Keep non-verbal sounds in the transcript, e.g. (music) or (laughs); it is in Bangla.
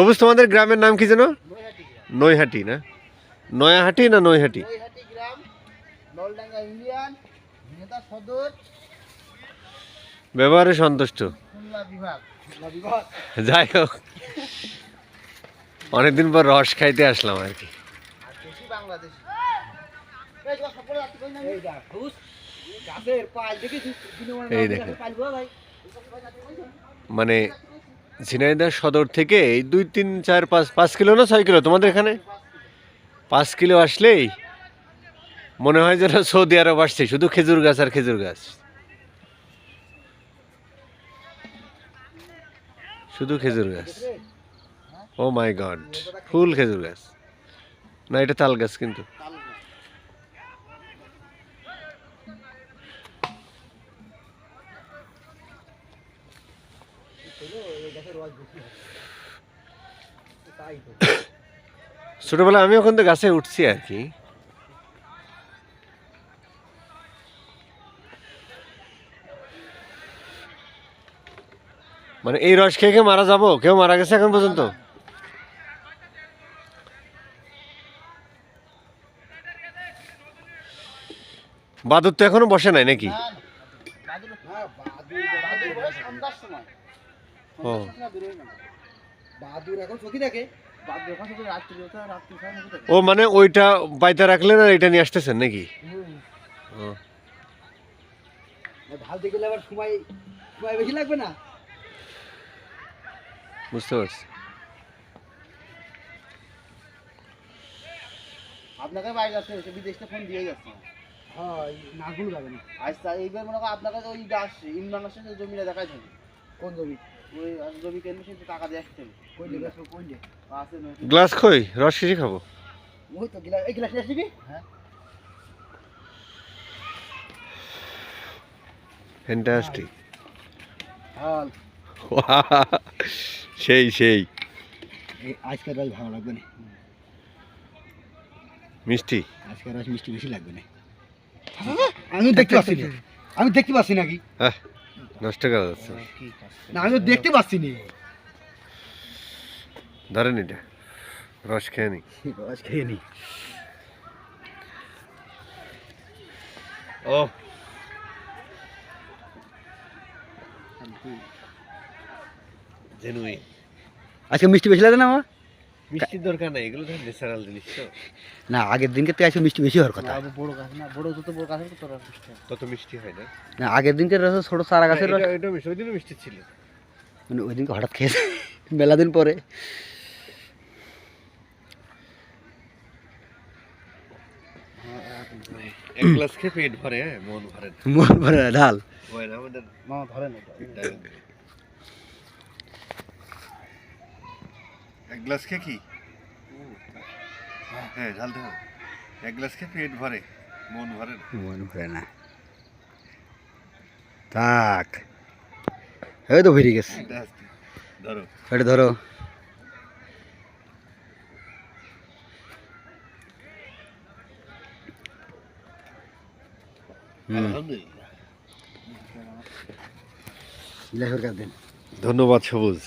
সবুজ তোমাদের গ্রামের নাম কি যেন? নৈহাটি না? নয়াহাটি না নৈহাটি? ব্যবহারে সন্তুষ্ট। যাই হোক অনেকদিন পর রস খাইতে আসলাম আর কি। এই দেখেন। মানে ঝিনাইদহ সদর থেকে এই দুই, তিন, চার, পাঁচ পাঁচ কিলো না ছয় কিলো তোমাদের এখানে? পাঁচ কিলো আসলেই মনে হয় যেন সৌদি আরব আসছে, শুধু খেজুর গাছ আর খেজুর গাছ। শুধু খেজুর গাছ। ও মাই গড ফুল খেজুর গাছ। না, এটা তাল গাছ কিন্তু। হয়। ছোটবেলায় আমি ওখান থেকে গাছে উঠছি আর কি। মানে এই রস খেয়ে মারা যাব? কেউ মারা গেছে এখন পর্যন্ত? বাদুর তো এখনও বসে নাই নাকি? ও। এখন চকি থাকে ও মানে ওইটা বাইতে রাখলেন আর এটা নিয়ে আসতেছেন নাকি? ও। ঢাল গেলে আবার সময় সময় বেশি লাগবে না? বুঝতে পারছি। আপনাকে বাইরে যাচ্ছে সে বিদেশে ফোন দিয়ে যাচ্ছে হ্যাঁ নাগুল যাবে না আচ্ছা এইবার মনে করো আপনাকে ওই ইমরান আসছে জমিটা দেখাই যাবে কোন জমি? গ্লাস খই রস শেষে খাব? ওই তো গিলা এই গিলাস আসবি? হ্যাঁ। ফ্যান্টাস্টিক (laughs) সেই সেই। আজকের রস ভালো লাগবে না। মিষ্টি? আজকের রস মিষ্টি বেশি লাগবে না। আমি দেখতে পাচ্ছি না। আমি দেখতে পাচ্ছি নাকি আহ নষ্ট করা যাচ্ছে। না। আমি দেখতে পাচ্ছি না। ধরেন এটা। রস খেয়ে নি। (laughs) রস খেয়ে নি। ও। আজকে মিষ্টি বেশি লাগে না আমার? মিষ্টির দরকার নাই এগুলো তো ন্যাচারাল জিনিস তো। না আগের দিনকে তো মিষ্টি বেশি হওয়ার কথা। বড় গাছ না বড় যত বড় গাছ তত মিষ্টি হয়। তত মিষ্টি হয় না। না আগের দিনকে রস ছোট চারা গাছের রস এটা এটা মিষ্টি ওই দিনও মিষ্টি ছিল। মানে ওই দিনকে হঠাৎ খেয়েছে মেলা দিন পরে। এক গ্লাস খেয়ে পেট ভরে হ্যাঁ মন ভরে মন ভরে না, ঢাল। আমাদের মামা এক গ্লাস খেয়ে কি? হ্যাঁ ঝাল দেবো এক গ্লাস খেয়ে পেট ভরে মন ভরে না। মন ভরে না। থাক। এই তো ভেরি গেছে। ধরো। এটা ধরো। ধন্যবাদ সবুজ।